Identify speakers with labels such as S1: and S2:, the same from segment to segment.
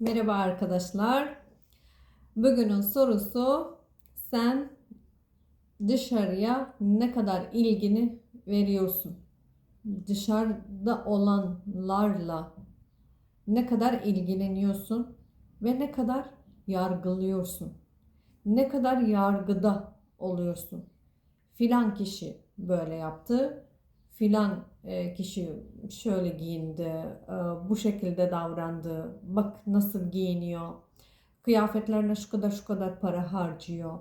S1: Merhaba arkadaşlar. Bugünün sorusu sen dışarıya ne kadar ilgini veriyorsun? Dışarıda olanlarla ne kadar ilgileniyorsun ve ne kadar yargılıyorsun? Ne kadar yargıda oluyorsun? Filan kişi böyle yaptı. Filan e, kişi şöyle giyindi, e, bu şekilde davrandı, bak nasıl giyiniyor, kıyafetlerine şu kadar şu kadar para harcıyor.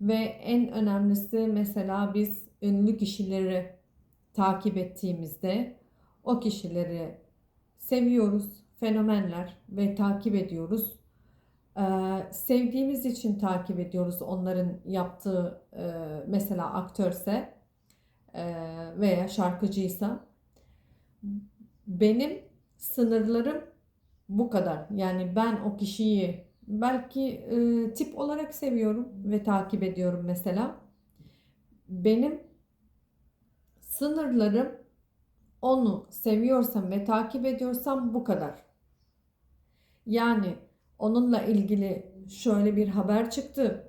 S1: Ve en önemlisi mesela biz ünlü kişileri takip ettiğimizde o kişileri seviyoruz, fenomenler ve takip ediyoruz. Ee, sevdiğimiz için takip ediyoruz onların yaptığı e, mesela aktörse veya şarkıcıysa benim sınırlarım bu kadar. Yani ben o kişiyi belki e, tip olarak seviyorum ve takip ediyorum mesela. Benim sınırlarım onu seviyorsam ve takip ediyorsam bu kadar. Yani onunla ilgili şöyle bir haber çıktı.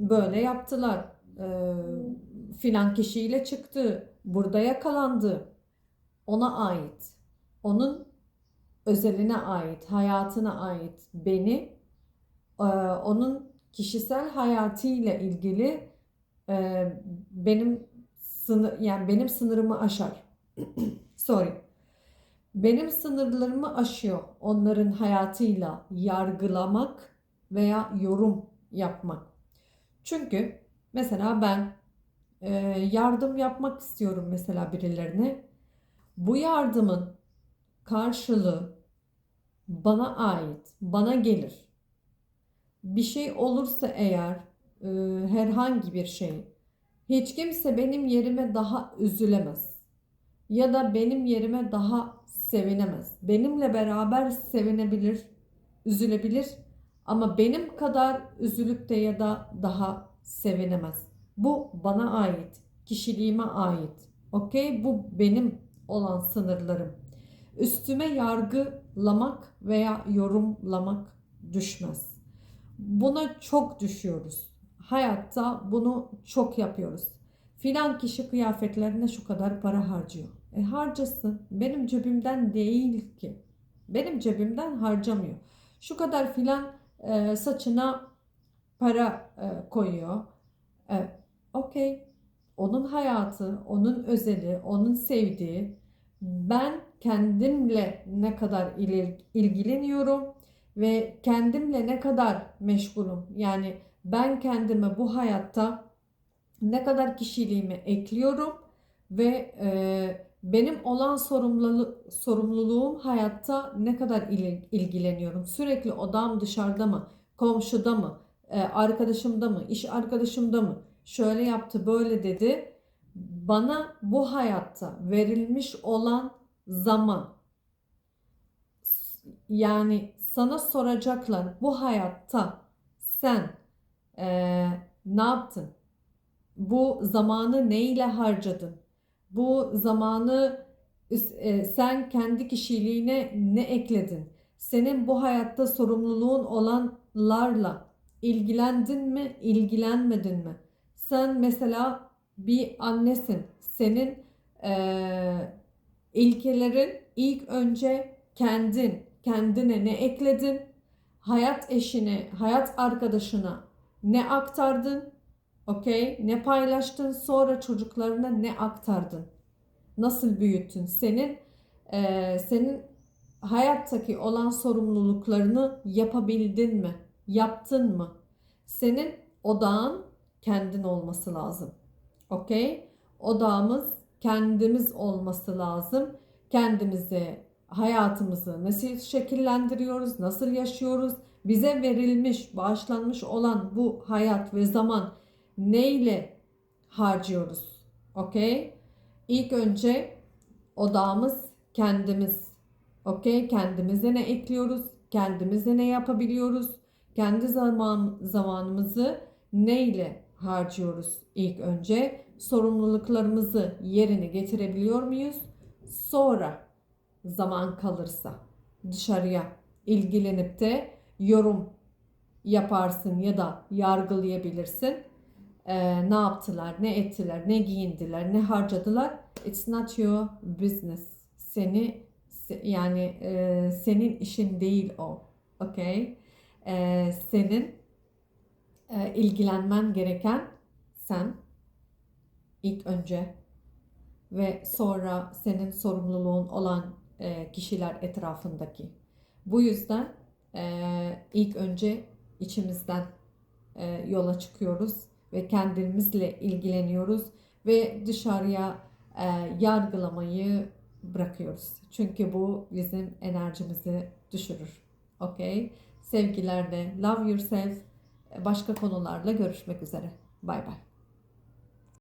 S1: Böyle yaptılar. Ee, filan kişiyle çıktı. Burada yakalandı. Ona ait. Onun özeline ait, hayatına ait. Beni e, onun kişisel hayatıyla ilgili e, benim sınır yani benim sınırımı aşar. Sorry. Benim sınırlarımı aşıyor onların hayatıyla yargılamak veya yorum yapmak. Çünkü mesela ben yardım yapmak istiyorum mesela birilerine. Bu yardımın karşılığı bana ait, bana gelir. Bir şey olursa eğer e, herhangi bir şey hiç kimse benim yerime daha üzülemez ya da benim yerime daha sevinemez. Benimle beraber sevinebilir, üzülebilir ama benim kadar üzülüp de ya da daha sevinemez. Bu bana ait, kişiliğime ait. Okey? Bu benim olan sınırlarım. Üstüme yargılamak veya yorumlamak düşmez. Buna çok düşüyoruz. Hayatta bunu çok yapıyoruz. Filan kişi kıyafetlerine şu kadar para harcıyor. E harcasın. Benim cebimden değil ki. Benim cebimden harcamıyor. Şu kadar filan e, saçına para e, koyuyor. E, Okey. Onun hayatı, onun özeli, onun sevdiği. Ben kendimle ne kadar ilgileniyorum ve kendimle ne kadar meşgulüm. Yani ben kendime bu hayatta ne kadar kişiliğimi ekliyorum ve e, benim olan sorumluluğum, sorumluluğum hayatta ne kadar ilgileniyorum. Sürekli odam dışarıda mı, komşuda mı, e, arkadaşımda mı, iş arkadaşımda mı? Şöyle yaptı, böyle dedi. Bana bu hayatta verilmiş olan zaman yani sana soracaklar bu hayatta sen ee, ne yaptın? Bu zamanı ne ile harcadın? Bu zamanı e, sen kendi kişiliğine ne ekledin? Senin bu hayatta sorumluluğun olanlarla ilgilendin mi, ilgilenmedin mi? Sen mesela bir annesin. Senin e, ilkelerin ilk önce kendin, kendine ne ekledin? Hayat eşine, hayat arkadaşına ne aktardın? Okey? Ne paylaştın? Sonra çocuklarına ne aktardın? Nasıl büyüttün? Senin e, senin hayattaki olan sorumluluklarını yapabildin mi? Yaptın mı? Senin odağın kendin olması lazım. Okey? Odağımız kendimiz olması lazım. Kendimizi, hayatımızı nasıl şekillendiriyoruz, nasıl yaşıyoruz? Bize verilmiş, bağışlanmış olan bu hayat ve zaman neyle harcıyoruz? Okey? İlk önce odağımız kendimiz. Okey? Kendimize ne ekliyoruz? Kendimize ne yapabiliyoruz? Kendi zaman zamanımızı neyle harcıyoruz ilk önce. Sorumluluklarımızı yerine getirebiliyor muyuz? Sonra zaman kalırsa dışarıya ilgilenip de yorum yaparsın ya da yargılayabilirsin. Ee, ne yaptılar, ne ettiler, ne giyindiler, ne harcadılar. It's not your business. Seni se- yani e, senin işin değil o. Okay? Ee, senin e, ilgilenmen gereken sen ilk önce ve sonra senin sorumluluğun olan e, kişiler etrafındaki. Bu yüzden e, ilk önce içimizden e, yola çıkıyoruz ve kendimizle ilgileniyoruz ve dışarıya e, yargılamayı bırakıyoruz. Çünkü bu bizim enerjimizi düşürür. Okay? Sevgilerle, love yourself. Başka konularla görüşmek üzere. Bay bay.